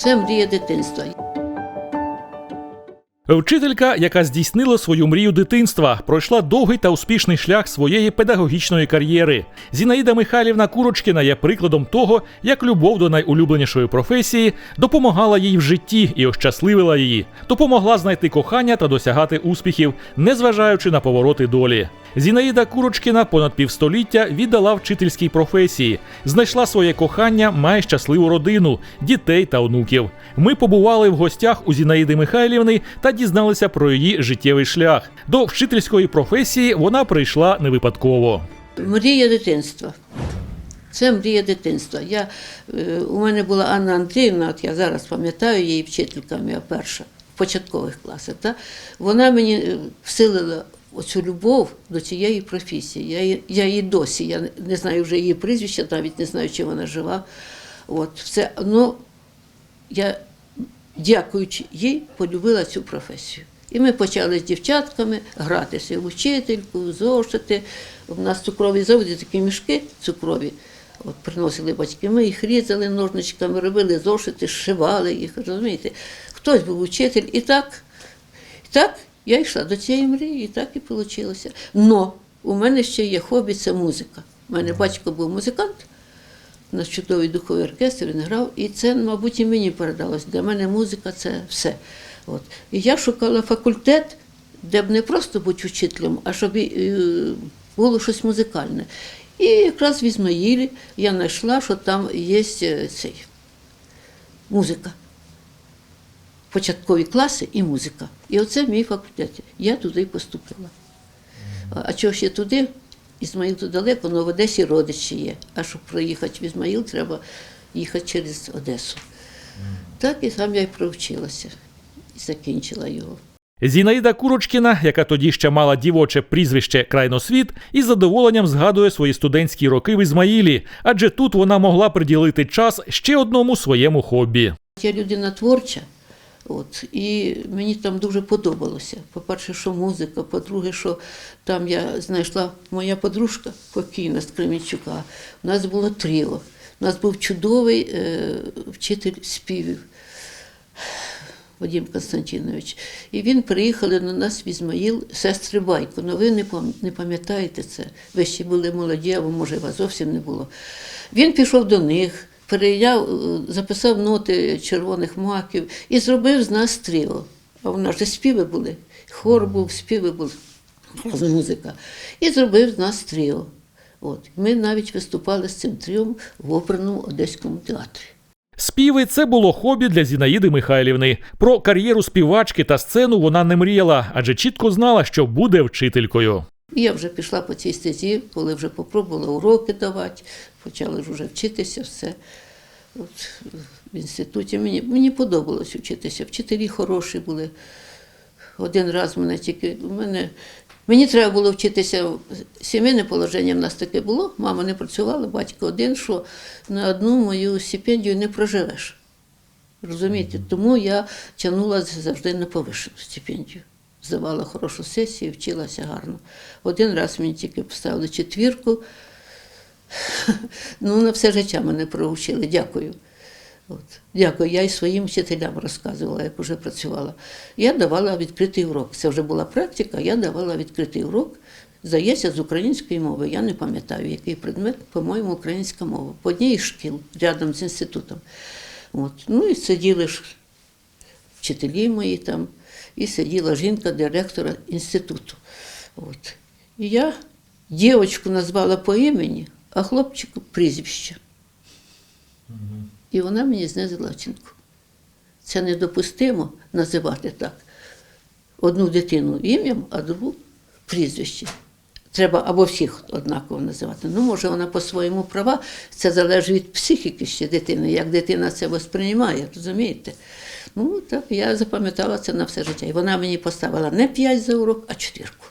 Це мрія дитинства. Вчителька, яка здійснила свою мрію дитинства, пройшла довгий та успішний шлях своєї педагогічної кар'єри. Зінаїда Михайлівна Курочкіна є прикладом того, як любов до найулюбленішої професії допомагала їй в житті і ощасливила її, допомогла знайти кохання та досягати успіхів, незважаючи на повороти долі. Зінаїда Курочкіна понад півстоліття віддала вчительській професії, знайшла своє кохання, має щасливу родину, дітей та онуків. Ми побували в гостях у Зінаїди Михайлівни та дізналися про її життєвий шлях. До вчительської професії вона прийшла не випадково. Мрія дитинства. Це мрія дитинства. Я, е, у мене була Анна Андріївна, от я зараз пам'ятаю її вчителька моя перша в початкових класах. Та? Вона мені е, всилила оцю любов до цієї професії. Я, її- я її досі, я не- знаю вже її прізвища, навіть не знаю, чи вона жива. От, все, ну, я, дякуючи їй, полюбила цю професію. І ми почали з дівчатками гратися в учительку, в зошити. У нас цукрові заводи, такі мішки цукрові. От приносили батьки, ми їх різали ножничками, робили зошити, зшивали їх, розумієте. Хтось був учитель. І так, і так я йшла до цієї мрії, і так і вийшло. Но у мене ще є хобі це музика. У мене батько був музикант, у нас чудовий духовий оркестр, він грав, і це, мабуть, і мені передалось. Для мене музика це все. От. І я шукала факультет, де б не просто бути вчителем, а щоб е, було щось музикальне. І якраз в Ізмаїлі я знайшла, що там є е, цей, музика. Початкові класи і музика. І оце мій факультет. Я туди поступила. А чого ще туди? Ізмаїл то далеко, але в Одесі родичі є. А щоб проїхати в Ізмаїл, треба їхати через Одесу. Так і там я й провчилася і закінчила його. Зінаїда Курочкіна, яка тоді ще мала дівоче прізвище Крайносвіт, із задоволенням згадує свої студентські роки в Ізмаїлі, адже тут вона могла приділити час ще одному своєму хобі. Я людина творча, от, і мені там дуже подобалося. По-перше, що музика, по-друге, що там я знайшла моя подружка покійна з Кременчука. У нас було тріо. У нас був чудовий е, вчитель співів. Вадим Константинович. І він приїхали на нас в Ізмаїл, сестри Байко. Ну ви не пам'ятаєте це. Ви ще були молоді, або може вас зовсім не було. Він пішов до них, перейняв, е, записав ноти червоних маків і зробив з нас тріо. А в нас же співи були. Хор був, співи були, музика. І зробив з нас тріо. От. Ми навіть виступали з цим тріом в оперному одеському театрі. Співи це було хобі для Зінаїди Михайлівни. Про кар'єру співачки та сцену вона не мріяла, адже чітко знала, що буде вчителькою. І я вже пішла по цій стезі, коли вже попробувала уроки давати, почала вже вчитися все. От, в інституті мені, мені подобалось вчитися. Вчителі хороші були. Один раз мене тільки. У мене, мені треба було вчитися. Сімейне положення в нас таке було. Мама не працювала, батько один, що на одну мою стипендію не проживеш. Розумієте? Тому я тягнула завжди на повищену стипендію. Здавала хорошу сесію, вчилася гарно. Один раз мені тільки поставили четвірку. Ну, на все життя мене проучили. Дякую. От. Дякую. Я і своїм вчителям розказувала, як вже працювала. Я давала відкритий урок. Це вже була практика, я давала відкритий урок. Здається, з української мови. Я не пам'ятаю, який предмет, по-моєму, українська мова. По одній із шкіл, рядом з інститутом. От. Ну і сиділи ж вчителі мої там, і сиділа жінка директора інституту. От. І я дівчинку назвала по імені, а хлопчику прізвище. І вона мені знизила оцінку. Це недопустимо називати так. Одну дитину ім'ям, а другу прізвище. Треба або всіх однаково називати. Ну, може, вона по-своєму права, це залежить від психіки ще дитини, як дитина це восприймає, розумієте? Ну, так я запам'ятала це на все життя. І вона мені поставила не 5 за урок, а четвірку.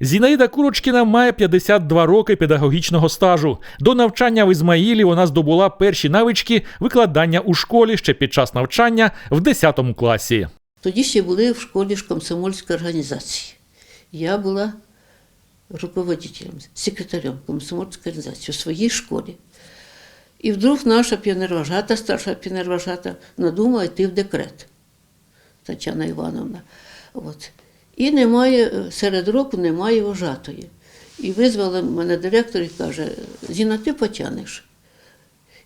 Зінаїда Курочкіна має 52 роки педагогічного стажу. До навчання в Ізмаїлі вона здобула перші навички викладання у школі ще під час навчання в 10 класі. Тоді ще були в школі ж комсомольської організації. Я була руководителем, секретарем комсомольської організації у своїй школі. І вдруг наша піонервожата, старша піонервожата, надумала йти в декрет. Тетяна Івановна. От. І немає, е, серед року немає вожатої. І визвала мене директор і каже: Зіна, ти потягнеш.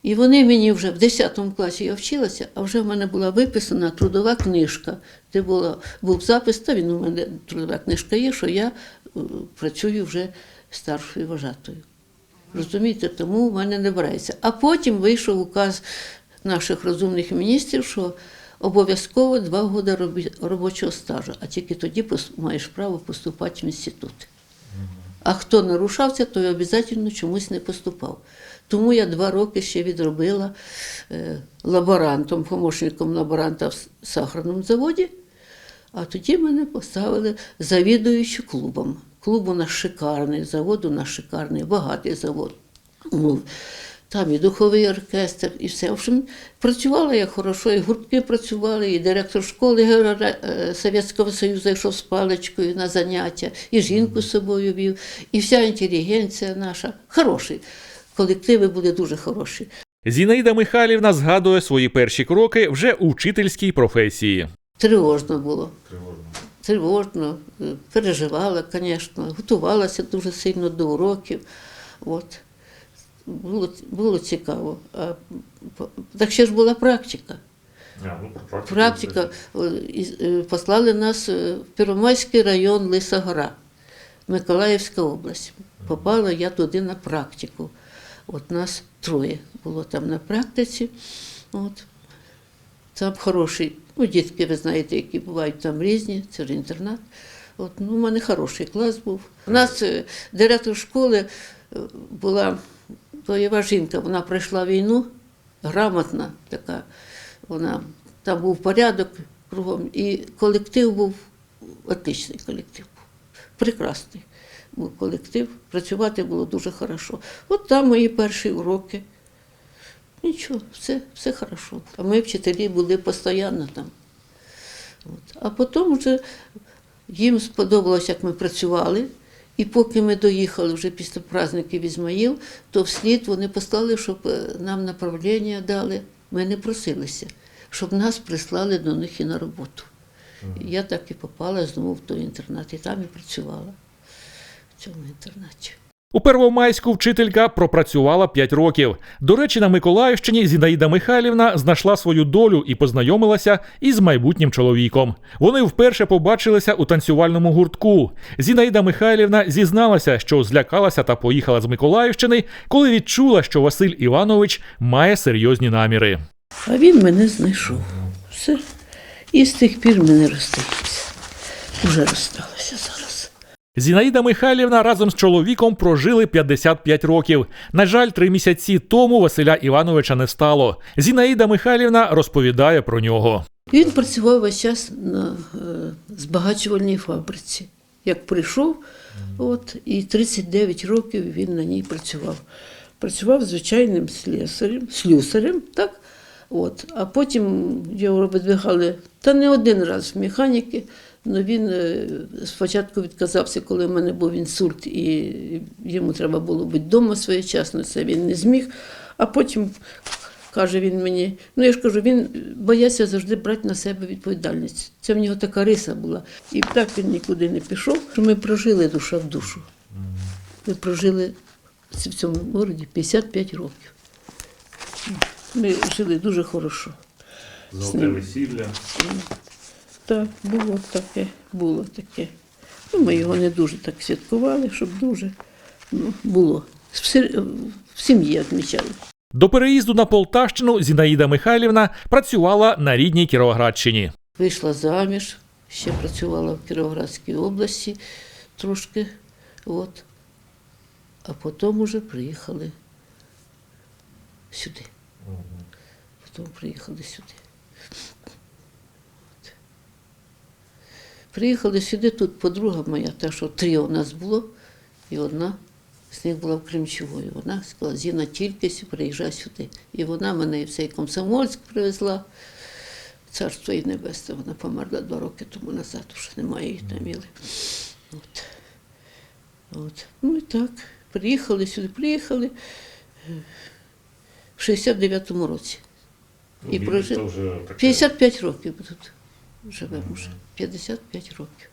І вони мені вже в 10 класі я вчилася, а вже в мене була виписана трудова книжка, де була, був запис, та він у мене трудова книжка є, що я е, працюю вже старшою вожатою. Розумієте, тому в мене не береться. А потім вийшов указ наших розумних міністрів, що обов'язково два роки робочого стажу, а тільки тоді маєш право поступати в інститут. А хто нарушався, той обов'язково чомусь не поступав. Тому я два роки ще відробила е, лаборантом, помощником лаборанта в сахарному заводі. А тоді мене поставили завідуючи клубом. Клуб у нас шикарний, завод у нас шикарний, багатий завод. Ну, там і духовий оркестр, і все. В общем, працювала я хорошо, і гуртки працювали, і директор школи е, Совєтського Союзу йшов з паличкою на заняття, і жінку з собою вів, і вся інтелігенція наша. Хороший. Колективи були дуже хороші. Зінаїда Михайлівна згадує свої перші кроки вже у вчительській професії. Тривожно було. Тривожно, е, переживала, звісно, готувалася дуже сильно до уроків. От. Було, було цікаво. А, так ще ж була практика. Практика е, із- е, послали нас е, в Первомайський район Лиса Гора, Миколаївська область. Попала я туди на практику. От нас троє було там на практиці. От. Там хороший, ну, дітки, ви знаєте, які бувають там різні, це ж інтернат. От, ну, у мене хороший клас був. У нас е, директор школи е, була бойова жінка, вона пройшла війну, грамотна така. Вона, там був порядок кругом, і колектив був отличний колектив. Прекрасний був колектив, працювати було дуже хорошо. От там мої перші уроки. Нічого, все, все хорошо. А ми вчителі були постійно там. От. А потім вже їм сподобалось, як ми працювали. І поки ми доїхали вже після праздників в Ізмаїл, то вслід вони послали, щоб е, нам направлення дали. Ми не просилися, щоб нас прислали до них і на роботу. І Я так і попала знову в той інтернат, і там і працювала в цьому інтернаті. У Первомайську вчителька пропрацювала 5 років. До речі, на Миколаївщині Зінаїда Михайлівна знайшла свою долю і познайомилася із майбутнім чоловіком. Вони вперше побачилися у танцювальному гуртку. Зінаїда Михайлівна зізналася, що злякалася та поїхала з Миколаївщини, коли відчула, що Василь Іванович має серйозні наміри. А він мене знайшов. Все. І з тих пір ми не розстаємося. Уже розсталися зараз. Зінаїда Михайлівна разом з чоловіком прожили 55 років. На жаль, три місяці тому Василя Івановича не стало. Зінаїда Михайлівна розповідає про нього. Він працював весь час на е, збагачувальній фабриці. Як прийшов, от, і 39 років він на ній працював. Працював звичайним слесарем, слюсарем, так? От. А потім його видвигали та не один раз в механіки. Але він е, спочатку відказався, коли в мене був інсульт, і йому треба було бути вдома своєчасно, це він не зміг. А потім каже він мені, ну я ж кажу, він боявся завжди брати на себе відповідальність. Це в нього така риса була. І так він нікуди не пішов. Ми прожили душа в душу. Ми прожили в цьому городі 55 років. Ми жили дуже хорошо. Золоте весілля. Так, було таке, було таке. Ну, ми його не дуже так святкували, щоб дуже ну, було. В в сім'ї відмічали. До переїзду на Полтавщину Зінаїда Михайлівна працювала на рідній Кіровоградщині. Вийшла заміж, ще працювала в Кіровоградській області трошки. От. А потім уже приїхали сюди. Потім приїхали сюди. От. Приїхали сюди, тут подруга моя, та що три у нас було, і одна з них була в Кримчової. Вона сказала, Зіна, тільки приїжджай сюди. І вона мене і в цей Комсомольськ привезла. Царство їй небесне, вона померла два роки тому назад, вже немає її там міли. От. От. Ну і так, приїхали сюди, приїхали. В 69-му році. І прожив- це вже таке. 55 років тут живемо вже. 55 років.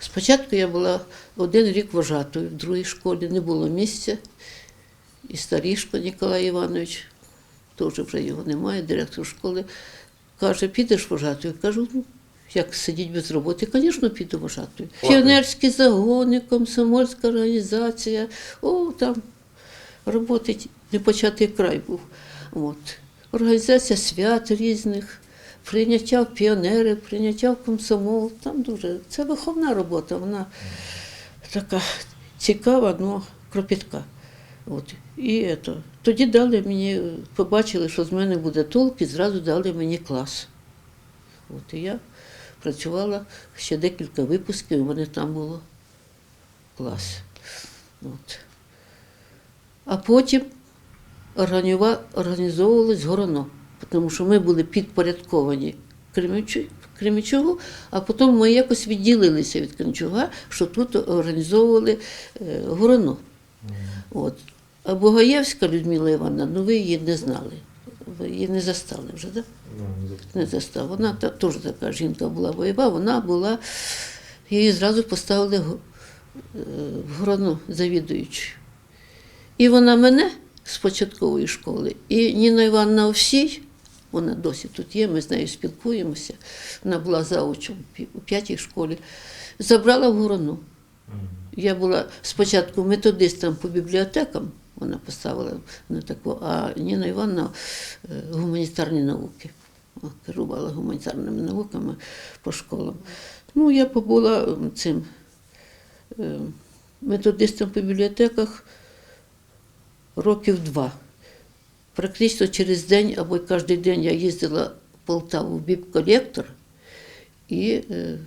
Спочатку я була один рік вважатою в другій школі, не було місця. І старішко Ніколай Іванович, теж вже його немає, директор школи, каже, підеш вважатою. Кажу, ну, як сидіть без роботи, звісно, піду вважатою. Піонерські загони, комсомольська організація, о, там роботи непочатий край був. От. Організація свят різних, прийняття в піонери, прийняття в комсомол. Там дуже. Це виховна робота, вона така цікава, але кропітка. От. І ето. тоді дали мені, побачили, що з мене буде толк, і зразу дали мені клас. От. І я працювала ще декілька випусків, у мене там було клас. От. А потім організовувалось гороно, тому що ми були підпорядковані Кремічу- Кремічугу, а потім ми якось відділилися від Кремчуга, що тут організовували е, гороно. От. А Богаєвська Людмила Івановна, ну ви її не знали. Ви її не застали вже, так? Да? Ну, не застав. Вона та, теж така жінка була бойова, вона була, її зразу поставили е, в горону завідуючою. І вона мене з початкової школи, і Ніна Івановна Овсій, вона досі тут є, ми з нею спілкуємося, вона була заучом у п'ятій школі, забрала в горону. Я була спочатку методистом по бібліотекам, вона поставила на таку, а Ніна Івановна е, гуманітарні науки. Керувала гуманітарними науками по школам. Ну, я побула цим е, методистом по бібліотеках років два. Практично через день або кожен день я їздила в Полтаву в біб-колектор і е,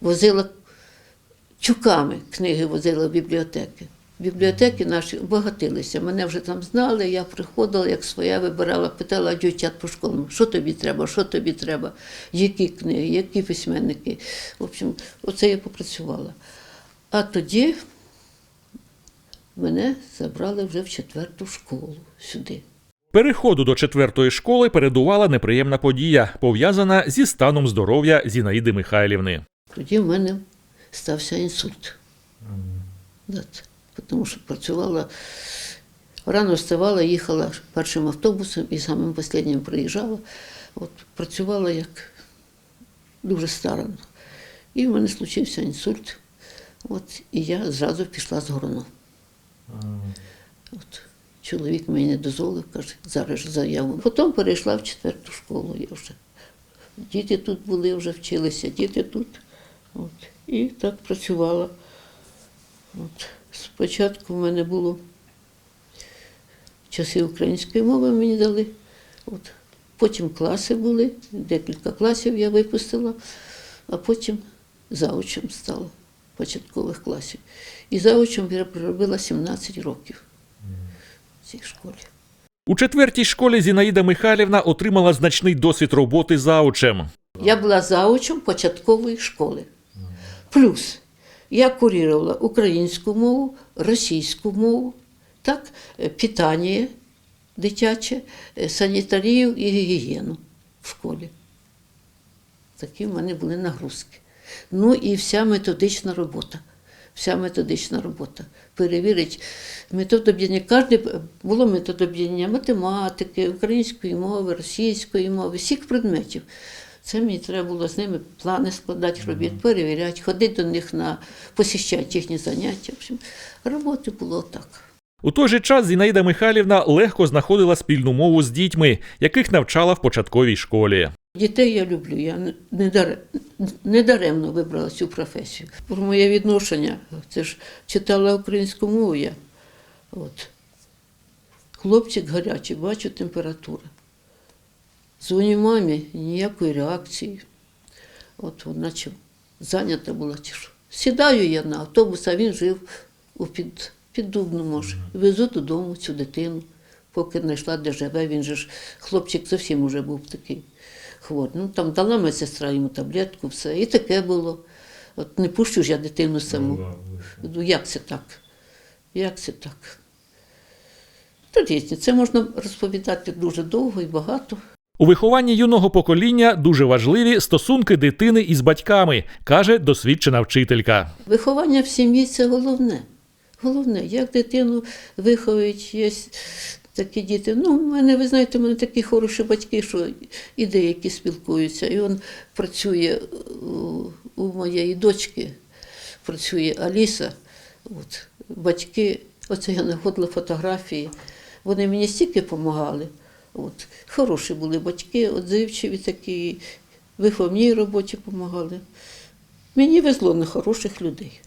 возила чуками книги возила в бібліотеки. Бібліотеки наші багатилися. Мене вже там знали, я приходила, як своя вибирала, питала дівчат по школам, що тобі треба, що тобі треба, які книги, які письменники. В общем, оце я попрацювала. А тоді мене забрали вже в четверту школу сюди. Переходу до четвертої школи передувала неприємна подія, пов'язана зі станом здоров'я Зінаїди Михайлівни. Тоді в мене стався інсульт. Це, Тому що працювала, рано вставала, їхала першим автобусом і самим останнім приїжджала. От, працювала як дуже старано. І в мене случився інсульт. От, і я зразу пішла з горону. От, чоловік мені не дозволив, каже, зараз заяву. Потім перейшла в четверту школу. Я вже. Діти тут були, вже вчилися, діти тут. От. І так працювала. От. Спочатку в мене було часи української мови мені дали. От. Потім класи були, декілька класів я випустила, а потім заучем стала початкових класів. І заучем я проробила 17 років в цій школі. У четвертій школі Зінаїда Михайлівна отримала значний досвід роботи заучем. Я була заучем початкової школи. Плюс я курувала українську мову, російську мову, так, е, питання дитяче, е, санітарію і гігієну в школі. Такі в мене були нагрузки. Ну і вся методична робота. Вся методична робота. Перевірить методоб'єднання. Кожне було методоб'єднання математики, української мови, російської мови, всіх предметів. Це мені треба було з ними плани складати робіт, перевіряти, ходити до них на посіщати їхні заняття. В общем, роботи було так. У той же час Зінаїда Михайлівна легко знаходила спільну мову з дітьми, яких навчала в початковій школі. Дітей я люблю, я не- не, дар... не даремно вибрала цю професію. Про моє відношення, це ж читала українську мову я. От. Хлопчик гарячий, бачу температура. Дзвоню мамі, ніякої реакції. От вона чи зайнята була чи. Сідаю я на автобус, а він жив у під, піддубну, може. Везу додому цю дитину, поки знайшла, де живе. Він же ж хлопчик зовсім уже був такий хворий. Ну там дала медсестра йому таблетку, все. І таке було. От не пущу ж я дитину саму. Ну, Ну, як це так? Як це так? Та різні. Це можна розповідати дуже довго і багато. У вихованні юного покоління дуже важливі стосунки дитини із батьками, каже досвідчена вчителька. Виховання в сім'ї це головне. Головне, як дитину виховують, є такі діти. Ну, в мене, ви знаєте, в мене такі хороші батьки, що і деякі спілкуються. І він працює у, моєї дочки, працює Аліса. От, батьки, оце я знаходила фотографії. Вони мені стільки допомагали. От, хороші були батьки, отзивчиві такі, виховній роботі допомагали. Мені везло на хороших людей.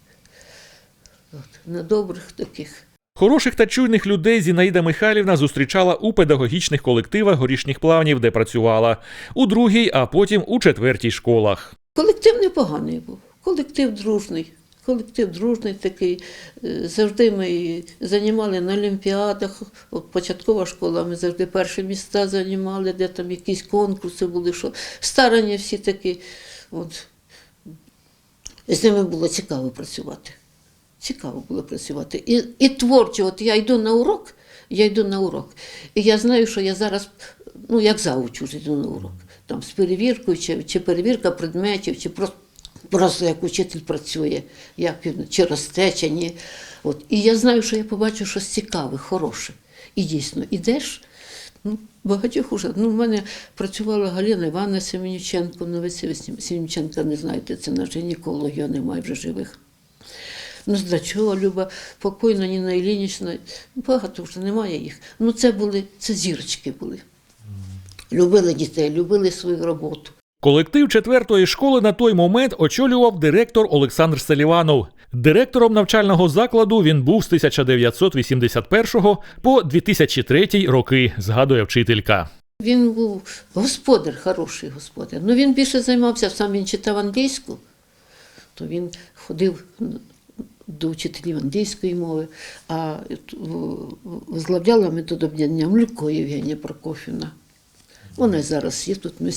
От, на добрих таких. Хороших та чуйних людей Зінаїда Михайлівна зустрічала у педагогічних колективах горішніх плавнів, де працювала, у другій, а потім у четвертій школах. Колектив непоганий був, колектив дружний. Колектив дружний такий. Е, Завжди ми займали на олімпіадах. От початкова школа, ми завжди перші міста займали, де там якісь конкурси були, що старання всі такі. От. З ними було цікаво працювати. Цікаво було працювати. І, і творчо, от я йду на урок, я йду на урок. І я знаю, що я зараз, ну як завуч уже йду на урок. Там з перевіркою, чи, чи перевірка предметів, чи просто, просто як учитель працює, як він, чи росте, чи ні. От. І я знаю, що я побачу щось цікаве, хороше. І дійсно, ідеш. Ну, багатьох уже. Ну, в мене працювала Галина Івановна Семенюченко, новиці ви Семенюченка не знаєте, це наш гінеколог, його немає вже живих. Ну, Здачова, Люба, покойна Ніна Ілінічна, багато вже немає їх. Ну, це були, це зірочки були. Любили дітей, любили свою роботу. Колектив четвертої школи на той момент очолював директор Олександр Селіванов. Директором навчального закладу він був з 1981 по 2003 роки, згадує вчителька. Він був господар, хороший господар. Ну він більше займався, сам він читав англійську, то він ходив до вчителів англійської мови, а возглавляла методобдяння Млюко Євгенія Прокофівна. Вона зараз є тут, ми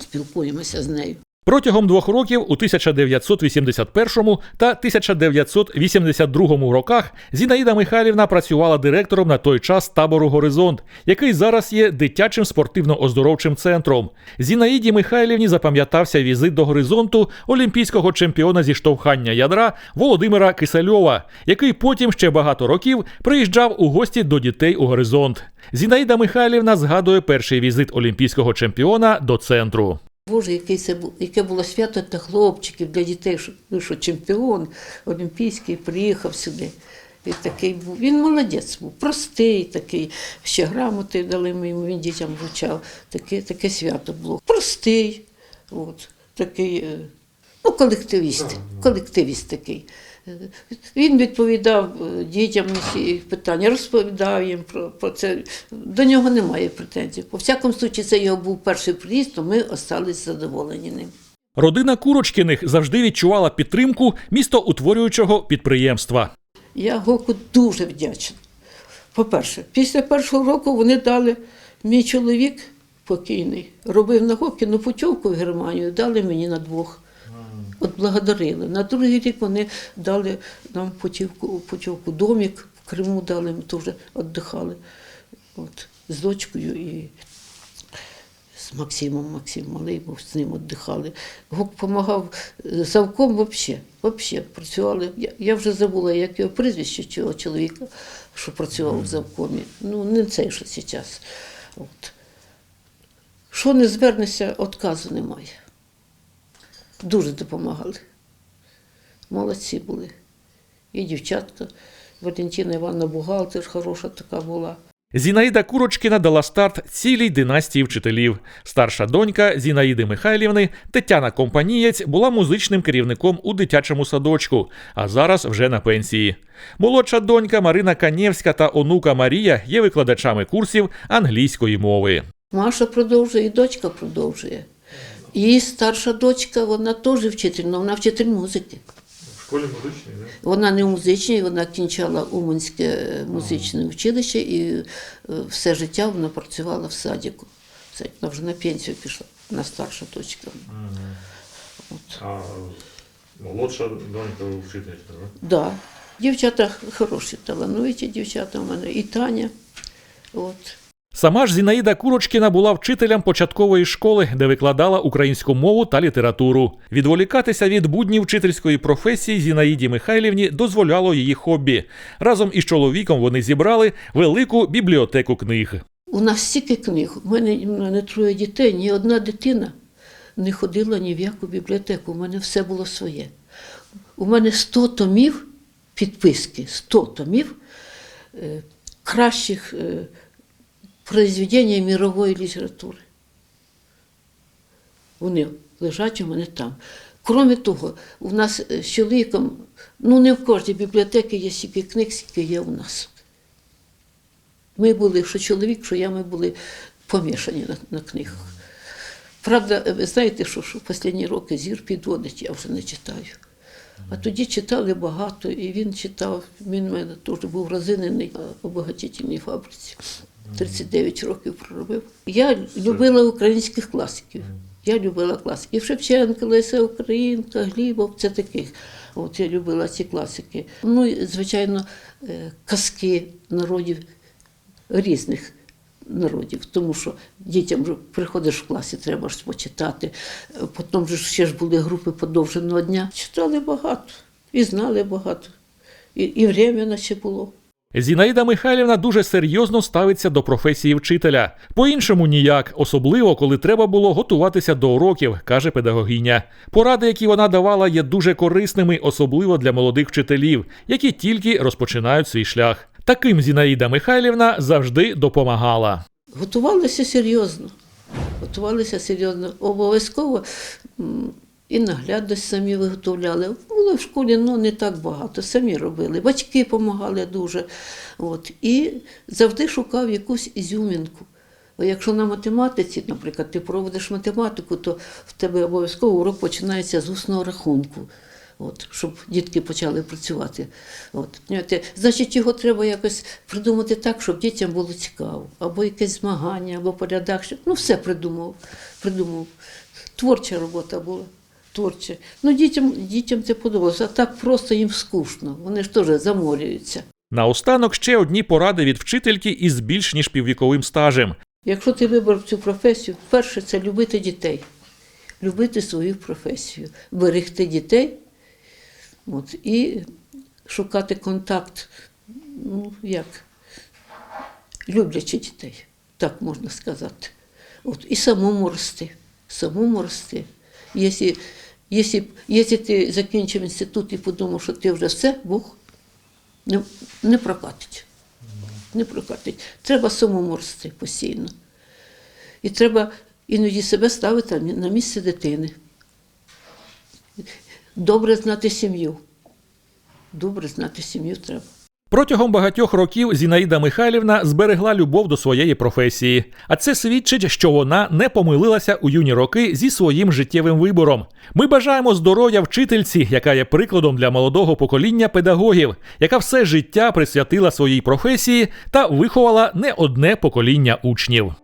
спілкуємося з нею. Протягом двох років у 1981 та 1982 роках Зінаїда Михайлівна працювала директором на той час табору Горизонт, який зараз є дитячим спортивно-оздоровчим центром. Зінаїді Михайлівні запам'ятався візит до горизонту олімпійського чемпіона зі штовхання ядра Володимира Кисельова, який потім ще багато років приїжджав у гості до дітей у горизонт. Зінаїда Михайлівна згадує перший візит олімпійського чемпіона до центру. Боже, який це було, яке було свято для хлопчиків, для дітей, що, ну, що чемпіон олімпійський приїхав сюди. І такий був. Він молодець був, простий такий. Ще грамоти дали ми йому, він дітям вручав. Таке, таке свято було. Простий, от, такий, е, ну, колективіст, колективіст такий. Він відповідав е, дітям на всі їх питання, розповідав їм про, про це. До нього немає претензій. По всякому случаю, це його був перший приїзд, то ми остались задоволені ним. Родина Курочкіних завжди відчувала підтримку містоутворюючого підприємства. Я Гоку дуже вдячна. По-перше, після першого року вони дали мій чоловік покійний, робив на Гокіну путівку в Германію, дали мені на двох. От благодарили. На другий рік вони дали нам путівку, путівку домик в Криму дали, ми теж віддихали. От, з дочкою і з Максимом, Максим малий був, з ним віддихали. Гук допомагав завком взагалі, взагалі працювали. Я, я вже забула, як його прізвище цього чоловіка, що працював в завкомі. Ну, не цей, що зараз. От. Що не звернешся, відказу немає. Дуже допомагали. Молодці були. І дівчатка, Валентина Івановна бухгалтер хороша така була. Зінаїда Курочкіна дала старт цілій династії вчителів. Старша донька Зінаїди Михайлівни Тетяна Компанієць була музичним керівником у дитячому садочку, а зараз вже на пенсії. Молодша донька Марина Канєвська та онука Марія є викладачами курсів англійської мови. Маша продовжує, і дочка продовжує. Її старша дочка, вона теж вчитель, але вона вчитель музики. В школі музичній? Вона не в музичній, вона кінчала Уманське музичне училище і е, все життя вона працювала в садіку. Вона вже на пенсію пішла, вона старша дочка. От. А молодша донька вчителька, да? Да. Дівчата хороші, талановиті дівчата у мене. І Таня. От. Сама ж Зінаїда Курочкіна була вчителем початкової школи, де викладала українську мову та літературу. Відволікатися від буднів вчительської професії Зінаїді Михайлівні дозволяло її хобі. Разом із чоловіком вони зібрали велику бібліотеку книг. У нас стільки книг. У мене, мене троє дітей, ні одна дитина не ходила ні в яку бібліотеку. У мене все було своє. У мене 100 томів підписки, 100 томів е, кращих е, произведень мірової літератури. Вони лежать у мене там. Кроме того, у нас е, з чоловіком, ну не в кожній бібліотеці є стільки книг, скільки є у нас. Ми були, що чоловік, що я, ми були помішані на, на книгах. Правда, ви знаєте, що, що в останні роки зір підводить, я вже не читаю. А тоді читали багато, і він читав, він у мене теж був розинений на обогатительній фабриці. 39 років проробив. Я любила українських класиків. Я любила класиків. Шевченка, Леся Українка, Глібов, це таких. От я любила ці класики. Ну, і, звичайно, е, казки народів різних народів, тому що дітям же приходиш в класі, треба ж почитати. Потім же ще ж були групи подовженого дня. Читали багато і знали багато. І, і врем'я ще було. Зінаїда Михайлівна дуже серйозно ставиться до професії вчителя. По-іншому ніяк, особливо коли треба було готуватися до уроків, каже педагогиня. Поради, які вона давала, є дуже корисними, особливо для молодих вчителів, які тільки розпочинають свій шлях. Таким Зінаїда Михайлівна завжди допомагала. Готувалися серйозно. Готувалися серйозно. Обов'язково і наглядність самі виготовляли. Було в школі ну, не так багато, самі робили. Батьки допомагали дуже. От. І завжди шукав якусь ізюмінку. Якщо на математиці, наприклад, ти проводиш математику, то в тебе обов'язково урок починається з усного рахунку. От, щоб дітки почали працювати. От, значить, його треба якось придумати так, щоб дітям було цікаво. Або якесь змагання, або порядок. Ну, все придумав. придумав. Творча робота була. Творча. Ну, дітям, дітям це подобалося. А так просто їм скучно. Вони ж теж заморюються. Наостанок ще одні поради від вчительки із більш ніж піввіковим стажем. Якщо ти вибрав цю професію, перше це любити дітей, любити свою професію, берегти дітей от, і шукати контакт, ну, як, люблячи дітей, так можна сказати. От, і самому рости, самому рости. Якщо, якщо, якщо ти закінчив інститут і подумав, що ти вже все, Бог не, не прокатить. Не прокатить. Треба самому рости постійно. І треба іноді себе ставити на місце дитини. Добре знати сім'ю. Добре знати сім'ю треба. Протягом багатьох років Зінаїда Михайлівна зберегла любов до своєї професії, а це свідчить, що вона не помилилася у юні роки зі своїм життєвим вибором. Ми бажаємо здоров'я вчительці, яка є прикладом для молодого покоління педагогів, яка все життя присвятила своїй професії та виховала не одне покоління учнів.